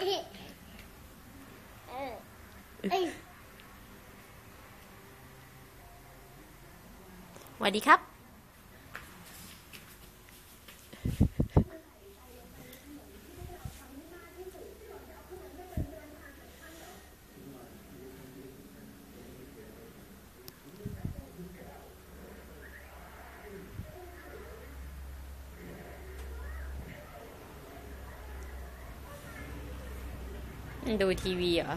สวัสดีครับ ดูทีวีเหรอ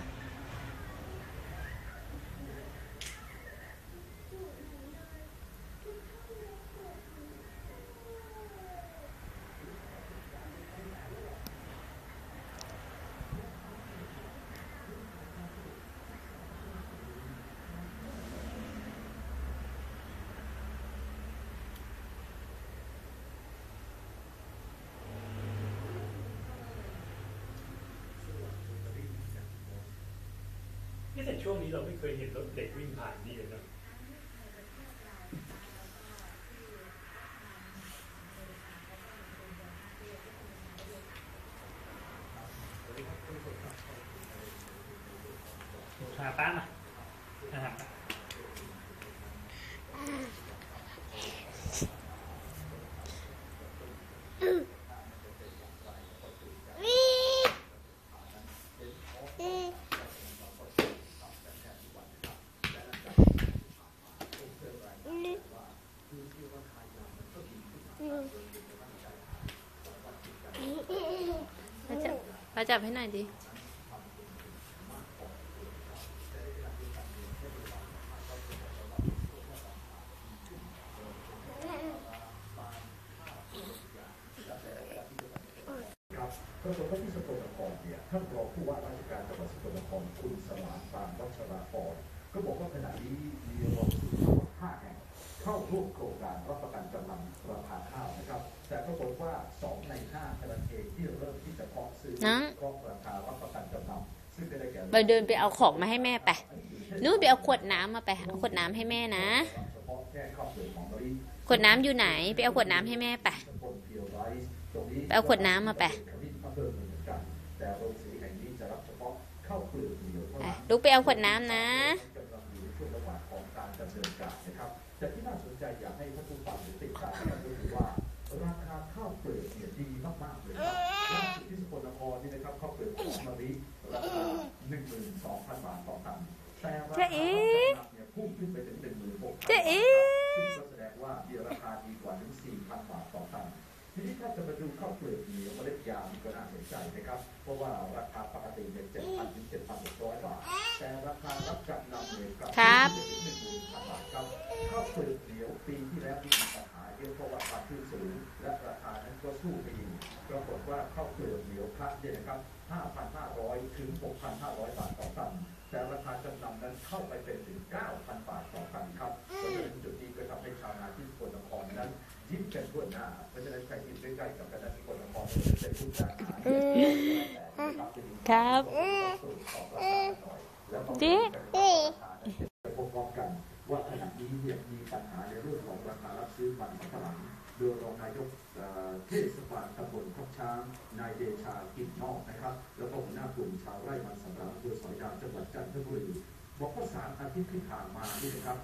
แต่ช่วงนี้เราไม่เคยเห็นรถเด็กวิ่งผ่านนี่เลยนะหาป้ามาหาป้ามา จับมาจับให้หน่อยดิครับปรากฏว่าที่สกลนครเนี่ยท่านรองผู้ว่าราชการจังหวัดสกลนคร แต่ปรากฏว่าสองในห้าเท่านั้นเองที่เริ่มที่จะเพาะซื้อน้องเพราะราคารับประกันจำนำซึ่งก็ได้แก่ไปเดินไปเอาของมาให้แม่ไปนู้นไปเอาขวดน้ำมาไปเอาขวดน้ำให้แม่นะเฉพาะแค่ข้าวเปลือกหอมมะลิขวดน้ำอยู่ไหน ไปเอาขวดน้ำให้แม่ไปตำบลเพียวไรซ์ตรงนี้ไปเอาขวดน้ำมาไปอำเภอเมืองเหมือนกันแต่โรงสีแห่งนี้จะรับเฉพาะข้าวเปลือกเหนียวเท่าไปนั้นลูกไปเอาขวดน้ำนะกำลังอยู่ในช่วงระหว่างของการดำเนินการนะครับแต่ที่น่าสนใจอยากให้ท่านผู้ฟังติดตามกันก็คือว่า ราคาข้าวเปลือกเนี่ยดีมากๆเลยครับล่าสุดที่สกลนครนี่นะครับข้าวเปลือกของมะลิราคา12,000บาทต่อตันแต่ราคาจ๊ะเอ๋เนี่ยพุ่งขึ้นไปถึง16,000จ๊ะเอ๋ซึ่งก็แสดงว่ามีราคาดีกว่าถึง4,000บาทต่อตันทีนี้ถ้าจะมาดูข้าวเปลือกเหนียวเมล็ดยางก็น่าสนใจนะครับ เพราะว่าราคาปกติเนี่ย7,000ถึง7,600บาท แต่ราคารับจำนำเนี่ยกลับครับขึ้นไปถึง10,000บาทครับข้าวเปลือกเหนียวปีที่แล้วมีปัญหา เยอะเพราะว่าราคาขึ้นสูง และราคานั้นก็สู้ไม่ดีปรากฏว่าข้าวเปลือกเหนียวคัดเนี่ยนะครับ 5,500 ถึง 6,500 บาทต่อตัน แต่ราคาจำนำนั้นเข้าไปเป็นถึง 9,000 บาทต่อตันครับเพราะฉะนั้นจุดนี้ก็ทำให้ชาวนาที่สกลนครนั้นยิ้มกันทั่วหน้า เพราะฉะนั้นใครที่ใกล้ๆกับกระดานสกลนครจะเป็นผู้จ้างงานนะครับเจ๊ไปพบๆกัน ว่าขณะนี้เนี่ยมีปัญหาในเรื่องของราคารับซื้อมันสำปะหลังโดยรองนายกเทศบาลตำบลทับช้าง นายเดชากินนอกนะครับ แล้วก็หัวหน้ากลุ่มชาวไร่มันสำปะหลังอำเภอสอยดาวจังหวัดจันทบุรีบอกว่าสามอาทิตย์ที่ผ่านมานี่นะครับ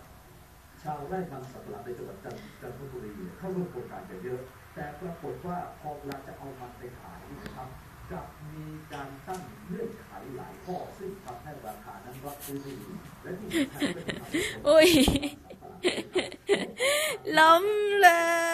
ชาวไร่มันสำปะหลังในจังหวัดจันจันทบุรีเข้าร่วมโครงการกันเยอะ แต่ปรากฏว่าพอเวลาจะเอามันไปขายนะครับกลับมีการตั้งเงื่อนไขหลายข้อซึ่ง ทำใ